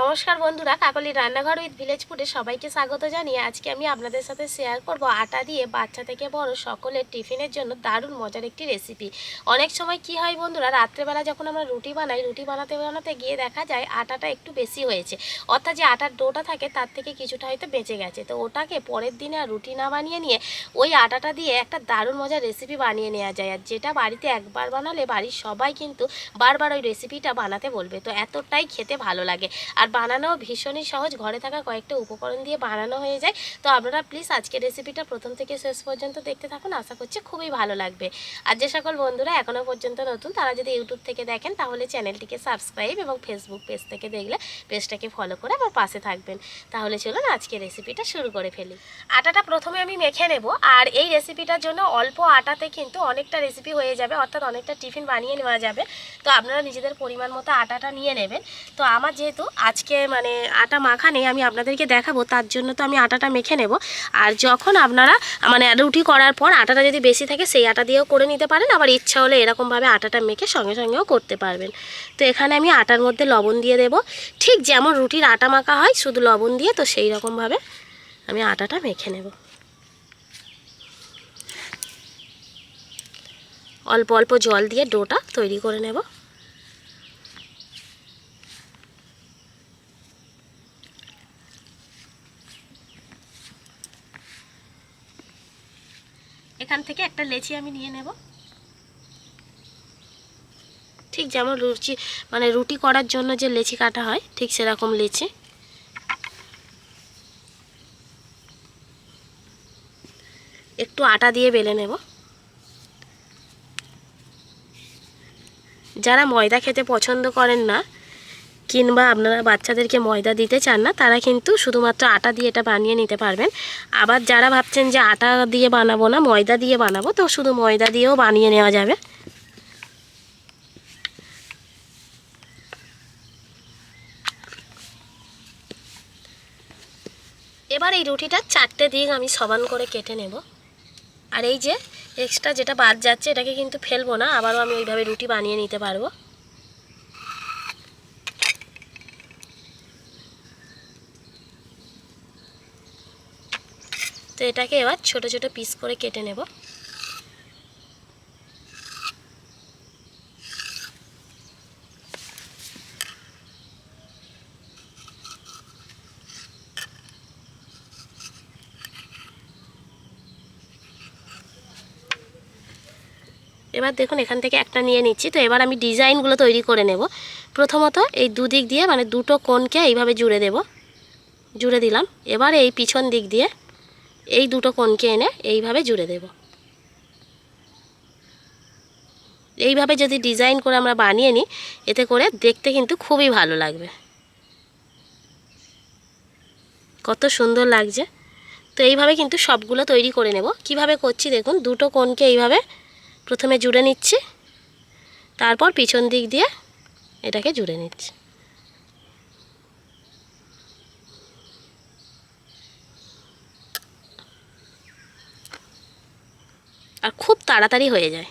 নমস্কার বন্ধুরা, কাকলি রান্নাঘর উইথ ভিলেজ ফুডে সবাইকে স্বাগত জানিয়ে আজকে আমি আপনাদের সাথে শেয়ার করব আটা দিয়ে বাচ্চা থেকে বড় সকলের টিফিনের জন্য দারুণ মজার একটি রেসিপি অনেক সময় কি হয় বন্ধুরা, রাত্রেবেলা যখন আমরা রুটি বানাই, রুটি বানাতে বানাতে গিয়ে দেখা যায় আটাটা একটু বেশি হয়েছে। অর্থাৎ যে আটার ডোটা থাকে তার থেকে কিছুটা হয়তো বেঁচে গেছে। তো ওটাকে পরের দিনে আর রুটি না বানিয়ে নিয়ে ওই আটাটা দিয়ে একটা দারুণ মজার রেসিপি বানিয়ে নেওয়া যায়। আর যেটা বাড়িতে একবার বানালে বাড়ির সবাই কিন্তু বারবার ওই রেসিপিটা বানাতে বলবে। তো এতটাই খেতে ভালো লাগে। আর বানানো ভীষণই সহজ। ঘরে থাকা কয়েকটা উপকরণ দিয়ে বানানো হয়ে যায়। তো আপনারা প্লিজ আজকের রেসিপিটা প্রথম থেকে শেষ পর্যন্ত দেখতে থাকুন। আশা করছি খুবই ভালো লাগবে। আর যে সকল বন্ধুরা এখনও পর্যন্ত নতুন, তারা যদি ইউটিউব থেকে দেখেন, তাহলে চ্যানেলটিকে সাবস্ক্রাইব এবং ফেসবুক পেজ থেকে দেখলে পেজটাকে ফলো করে আমার পাশে থাকবেন। তাহলে চলুন আজকে রেসিপিটা শুরু করে ফেলি। আটাটা প্রথমে আমি মেখে নেব। আর এই রেসিপিটার জন্য অল্প আটাতে কিন্তু অনেকটা রেসিপি হয়ে যাবে, অর্থাৎ অনেকটা টিফিন বানিয়ে নেওয়া যাবে। তো আপনারা নিজেদের পরিমাণ মতো আটাটা নিয়ে নেবেন। তো আমার যেহেতু আজকে মানে আটা মাখা নেই, আমি আপনাদেরকে দেখাবো, তার জন্য তো আমি আটাটা মেখে নেব। আর যখন আপনারা মানে রুটি করার পর আটাটা যদি বেশি থাকে, সেই আটা দিয়েও করে নিতে পারেন। আবার ইচ্ছা হলে এরকমভাবে আটাটা মেখে সঙ্গে সঙ্গেও করতে পারবেন। তো এখানে আমি আটার মধ্যে লবণ দিয়ে দেব। ঠিক যেমন রুটির আটা মাখা হয়, শুধু লবণ দিয়ে তো সেই রকমভাবে আমি আটাটা মেখে নেব। অল্প অল্প জল দিয়ে ডোটা তৈরি করে নেব এখান থেকে একটা লেচি আমি নিয়ে নেব। ঠিক যেমন রুচি মানে রুটি করার জন্য যে লেচি কাটা হয়, ঠিক সেরকম লেচি। একটু আটা দিয়ে বেলে নেব। যারা ময়দা খেতে পছন্দ করেন না কিংবা আপনারা বাচ্চাদেরকে ময়দা দিতে চান না, তারা কিন্তু শুধুমাত্র আটা দিয়ে এটা বানিয়ে নিতে পারবেন। আবার যারা ভাবছেন যে আটা দিয়ে বানাবো না, ময়দা দিয়ে বানাবো, তো শুধু ময়দা দিয়েও বানিয়ে নেওয়া যাবে। এবার এই রুটিটা চারটে দিক আমি সমান করে কেটে নেব। আর এই যে এক্সট্রা যেটা বাদ যাচ্ছে, এটাকে কিন্তু ফেলব না, আবারও আমি ওইভাবে রুটি বানিয়ে নিতে পারব। তো এটাকে এবার ছোট ছোট পিস করে কেটে নেব। এবার দেখুন এখান থেকে একটা নিয়ে নিচ্ছি। তো এবার আমি ডিজাইনগুলো তৈরি করে নেব। প্রথমত এই দুদিক দিয়ে মানে দুটো কোণকে এইভাবে জুড়ে দেব। জুড়ে দিলাম। এবার এই পিছন দিক দিয়ে এই দুটো কোণকে এনে এইভাবে জুড়ে দেব। এইভাবে যদি ডিজাইন করে আমরা বানিয়ে নিই, এতে করে দেখতে কিন্তু খুবই ভালো লাগবে। কত সুন্দর লাগছে। তো এইভাবে কিন্তু সবগুলো তৈরি করে নেব। কীভাবে করছি দেখুন, দুটো কোণকে এইভাবে প্রথমে জুড়ে নিচ্ছি, তারপর পিছন দিক দিয়ে এটাকে জুড়ে নিচ্ছি। আর খুব তাড়াতাড়ি হয়ে যায়।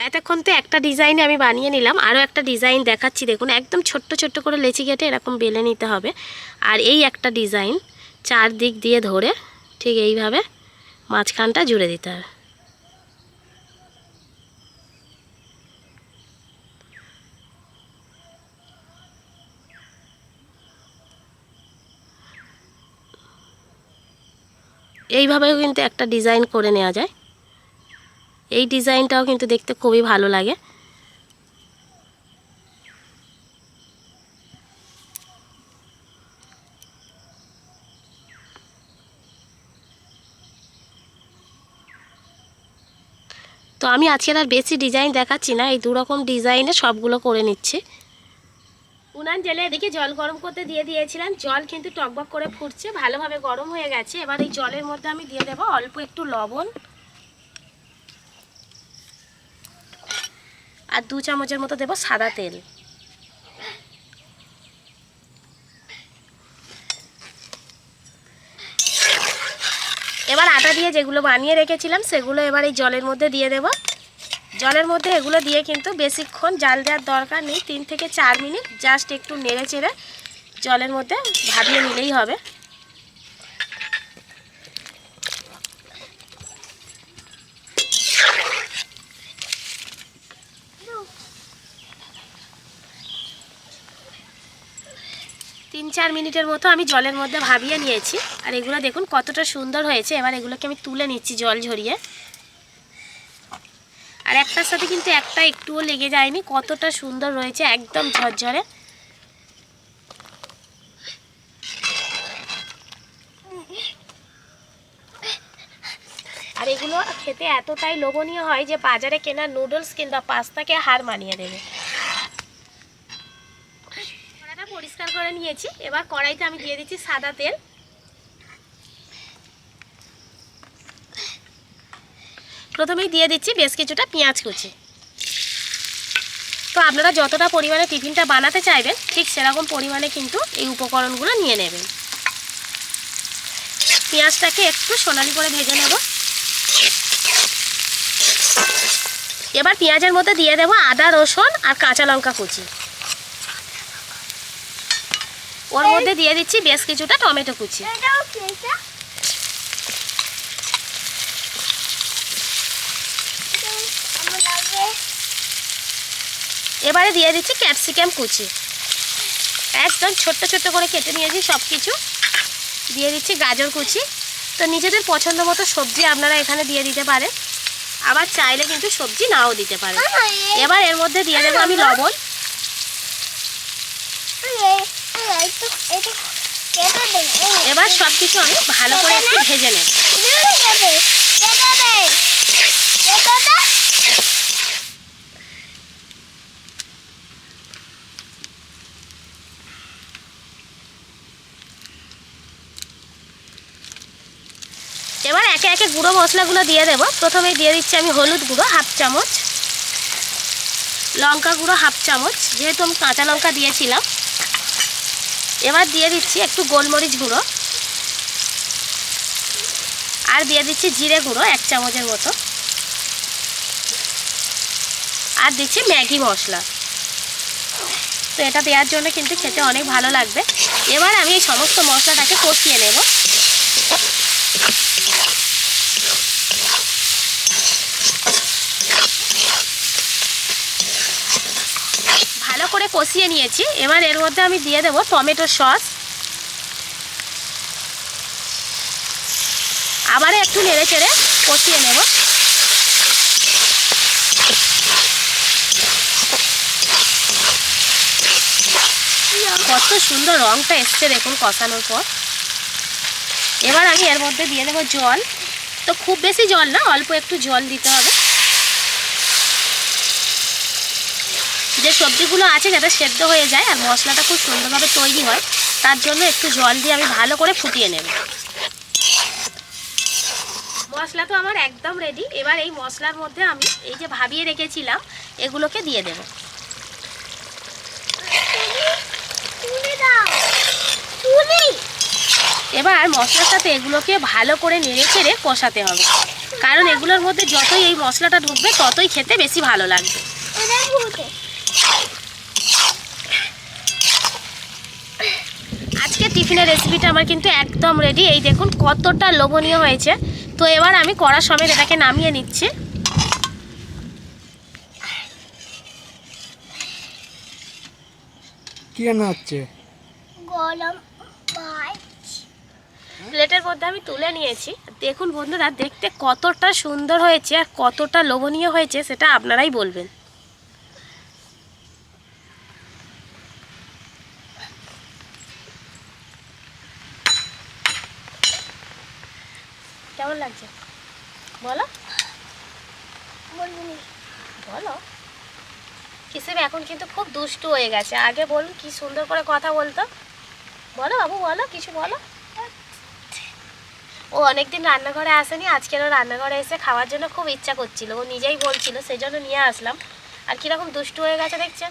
এতক্ষণ তো একটা ডিজাইনে আমি বানিয়ে নিলাম। আরও একটা ডিজাইন দেখাচ্ছি। দেখুন, একদম ছোট্ট ছোট্ট করে লেচি কেটে এরকম বেলে নিতে হবে। আর এই একটা ডিজাইন চার দিক দিয়ে ধরে ঠিক এইভাবে মাঝখানটা জুড়ে দিতে হবে। এইভাবেও কিন্তু একটা ডিজাইন করে নেওয়া যায়। এই ডিজাইনটাও কিন্তু দেখতে খুবই ভালো লাগে। তো আমি আজকের আর বেশি ডিজাইন দেখাচ্ছি না, এই দুরকম ডিজাইনে সবগুলো করে নিচ্ছি। উনান জেলে এদিকে জল গরম করতে দিয়ে দিয়েছিলাম, জল কিন্তু টকবক করে ফুটছে, ভালোভাবে গরম হয়ে গেছে। এবার এই জলের মধ্যে আমি দিয়ে দেবো অল্প একটু লবণ। আর দু চামচের মতো দেবো সাদা তেল। এবার আটা দিয়ে যেগুলো বানিয়ে রেখেছিলাম, সেগুলো এবার এই জলের মধ্যে দিয়ে দেব। জলের মধ্যে এগুলো দিয়ে কিন্তু বেশিক্ষণ জাল দেওয়ার দরকার নেই, তিন থেকে চার মিনিট জাস্ট একটু নেড়ে চেড়ে জলের মধ্যে ভাবিয়ে নিলেই হবে। চার মিনিটের মতো আমি জলের মধ্যে ভাবিয়ে নিয়েছি। আর এগুলো দেখুন কতটা সুন্দর হয়েছে। এবার এগুলোকে আমি তুলে নিচ্ছি জল ঝরিয়ে। আর একটার সাথে কিন্তু একটা একটুও লেগে যায়নি। কতটা সুন্দর রয়েছে, একদম ঝরঝরে। আর এগুলো খেতে এতটাই লোভনীয় হয় যে বাজারে কেনা নুডলস কিংবা পাস্তাকে হার মানিয়ে দেবে। পরিষ্কার করে নিয়েছি। এবার কড়াইতে আমি দিয়ে দিচ্ছি সাদা তেল। প্রথমেই দিয়ে দিচ্ছি বেশ কিছুটা পেঁয়াজ কুচি। তো আপনারা যতটা পরিমাণে টিফিনটা বানাতে চাইবেন, ঠিক সেরকম পরিমাণে কিন্তু এই উপকরণগুলো নিয়ে নেবেন। পেঁয়াজটাকে একটু সোনালি করে ভেজে নেব। এবার পেঁয়াজের মধ্যে দিয়ে দেবো আদা, রসুন আর কাঁচা লঙ্কা কুচি। ওর মধ্যে দিয়ে দিচ্ছি বেশ কিছুটা টমেটো কুচি। এবারে দিয়ে দিচ্ছি ক্যাপসিকাম কুচি। একদম ছোট্ট ছোট্ট করে কেটে নিয়েছি সব কিছু দিয়ে দিচ্ছি গাজর কুচি। তো নিজেদের পছন্দ মতো সবজি আপনারা এখানে দিয়ে দিতে পারেন। আবার চাইলে কিন্তু সবজি নাও দিতে পারেন। এবার এর মধ্যে দিয়ে দেবো আমি লবণ। এবার সব কিছু আমি ভালো করে একটু ভেজে নেব। এবার একে একে গুঁড়ো মশলাগুলো দিয়ে দেবো। প্রথমেই দিয়ে দিচ্ছি আমি হলুদ গুঁড়ো হাফ চামচ। লঙ্কা গুঁড়ো হাফ চামচ। যেহেতু আমি কাঁচা লঙ্কা দিয়েছিলাম এবার দিয়ে দিচ্ছি একটু গোলমরিচ গুঁড়ো। আর দিয়ে দিচ্ছি জিরে গুঁড়ো, এক চামচের মতো। আর দিচ্ছি ম্যাগি মশলা। তো এটা দেওয়ার জন্য কিন্তু খেতে অনেক ভালো লাগবে। এবার আমি এই সমস্ত মশলাটাকে কষিয়ে নেব ভালো করে কষিয়ে নিয়েছি। এবার এর মধ্যে আমি দিয়ে দেবো টমেটো সস। আবার একটু নেড়ে চেড়ে কষিয়ে নেব। কত সুন্দর রংটা এসছে দেখুন কষানোর পর। এবার আমি এর মধ্যে দিয়ে দেবো জল। তো খুব বেশি জল না, অল্প একটু জল দিতে হবে। যে সবজিগুলো আছে যাতে সেদ্ধ হয়ে যায় আর মশলাটা খুব সুন্দরভাবে তৈরি হয়, তার জন্য একটু জল দিয়ে আমি ভালো করে ফুটিয়ে নেব। মশলা তো আমার একদম রেডি এবার এই মশলার মধ্যে আমি এই যে ভাবিয়ে রেখেছিলাম, এগুলোকে দিয়ে দেব। এবার মশলার সাথে এগুলোকে ভালো করে নেড়ে চেড়ে কষাতে হবে। কারণ এগুলোর মধ্যে যতই এই মশলাটা ঢুকবে, ততই খেতে বেশি ভালো লাগবে আজকে টিফিনের রেসিপিটা আমার কিন্তু একদম রেডি এই দেখুন কতটা লোভনীয় হয়েছে। তো এবার আমি কড়া সমেত এটাকে নামিয়ে নিচ্ছি। কি রান্না হচ্ছে? গরম প্লেটের মধ্যে আমি তুলে নিয়েছি। দেখুন বন্ধুরা দেখতে কতটা সুন্দর হয়েছে আর কতটা লোভনীয় হয়েছে সেটা আপনারাই বলবেন। লাগছে? বলো। বলো। কি এখন কিন্তু খুব দুষ্টু হয়ে গেছে। আগে বলুন কি সুন্দর করে কথা বলতো। বলো বাবু বলো কিছু বলো। ও অনেকদিন রান্নাঘরে আসেনি আজকের ও রান্নাঘরে এসে খাওয়ার জন্য খুব ইচ্ছা করছিল। ও নিজেই বলছিল সেই জন্য নিয়ে আসলাম। আর কীরকম দুষ্টু হয়ে গেছে দেখছেন?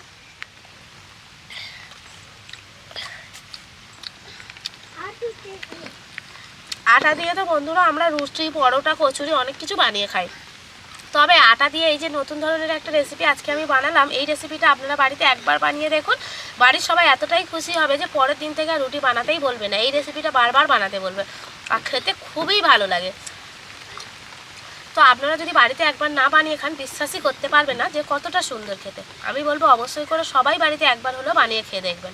আটা দিয়ে তো বন্ধুরা আমরা রুটি পরোটা, কচুরি অনেক কিছু বানিয়ে খাই। তবে আটা দিয়ে এই যে নতুন ধরনের একটা রেসিপি আজকে আমি বানালাম, এই রেসিপিটা আপনারা বাড়িতে একবার বানিয়ে দেখুন। বাড়ির সবাই এতটাই খুশি হবে যে পরের দিন থেকে রুটি বানাতেই বলবে না। এই রেসিপিটা বারবার বানাতে বলবে আর খেতে খুবই ভালো লাগে। তো আপনারা যদি বাড়িতে একবার না বানিয়ে খান, বিশ্বাসই করতে পারবে না যে কতটা সুন্দর খেতে। আমি বলব অবশ্যই করে সবাই বাড়িতে একবার হলেও বানিয়ে খেয়ে দেখবেন।